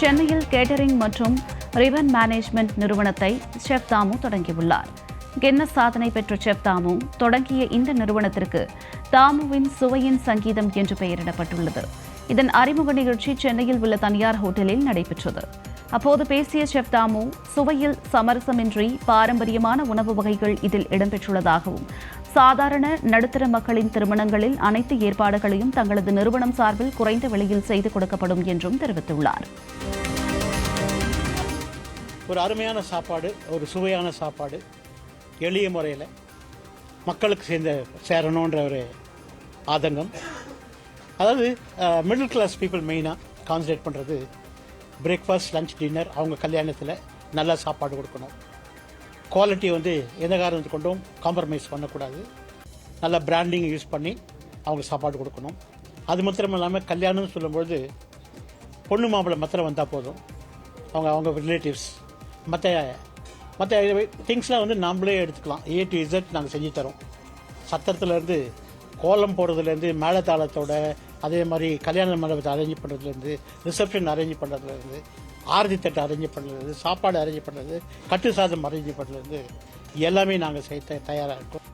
சென்னையில் கேட்டரிங் மற்றும் ரிவன் மேனேஜ்மெண்ட் நிறுவனத்தை செஃப் தாமு தொடங்கியுள்ளார். கென்னஸ் சாதனை பெற்ற செஃப் தாமு தொடங்கிய இந்த நிறுவனத்திற்கு தாமுவின் சுவையின் சங்கீதம் என்று பெயரிடப்பட்டுள்ளது. இதன் அறிமுக நிகழ்ச்சி சென்னையில் உள்ள தனியார் ஹோட்டலில் நடைபெற்றது. அப்போது பேசிய செஃப் தாமு சுவையில் சமரசமின்றி பாரம்பரியமான உணவு வகைகள் இதில் இடம்பெற்றுள்ளதாகவும் சாதாரண நடுத்தர மக்களின் திருமணங்களில் அனைத்து ஏற்பாடுகளையும் தங்களது நிறுவனம் சார்பில் குறைந்த விலையில் செய்து கொடுக்கப்படும் என்றும் தெரிவித்துள்ளார். ஒரு அருமையான சாப்பாடு ஒரு சுவையான சாப்பாடு எளிய முறையில் மக்களுக்கு சேர்ந்த சேரணுன்ற ஒரு ஆதங்கம். அதாவது மிடில் கிளாஸ் பீப்புள் மெயினாக கான்சன்ட்ரேட் பண்ணுறது பிரேக்ஃபாஸ்ட் லஞ்ச் டின்னர் அவங்க கல்யாணத்தில் நல்லா சாப்பாடு கொடுக்கணும். குவாலிட்டி வந்து எந்த காரணத்து கொண்டும் காம்ப்ரமைஸ் பண்ணக்கூடாது. நல்ல பிராண்டிங் யூஸ் பண்ணி அவங்க சாப்பாடு கொடுக்கணும். அது மாத்திரம் இல்லாமல் கல்யாணம்னு சொல்லும்பொழுது பொண்ணு மாப்பிள்ளை மாத்திரம் வந்தால் போதும். அவங்க அவங்க ரிலேட்டிவ்ஸ் மற்ற மற்ற திங்ஸ்லாம் வந்து நாமளே எடுத்துக்கலாம். ஏ டு இசட் நாங்கள் செஞ்சு தரோம். சத்திரத்துலேருந்து கோலம் போடுறதுலேருந்து மேலத்தாளத்தோட அதே மாதிரி கல்யாண மண்டபத்தை அரேஞ்ச் பண்ணுறதுலேருந்து ரிசப்ஷன் அரேஞ்ச் பண்ணுறதுலேருந்து ஆரதி தட்டை அரேஞ்ச் பண்ணுறது சாப்பாடு அரேஞ்ச் பண்ணுறது கட்டு சாதம் அரேஞ்ச் பண்ணுறது எல்லாமே நாங்கள் செய்ய தயாராக இருக்கோம்.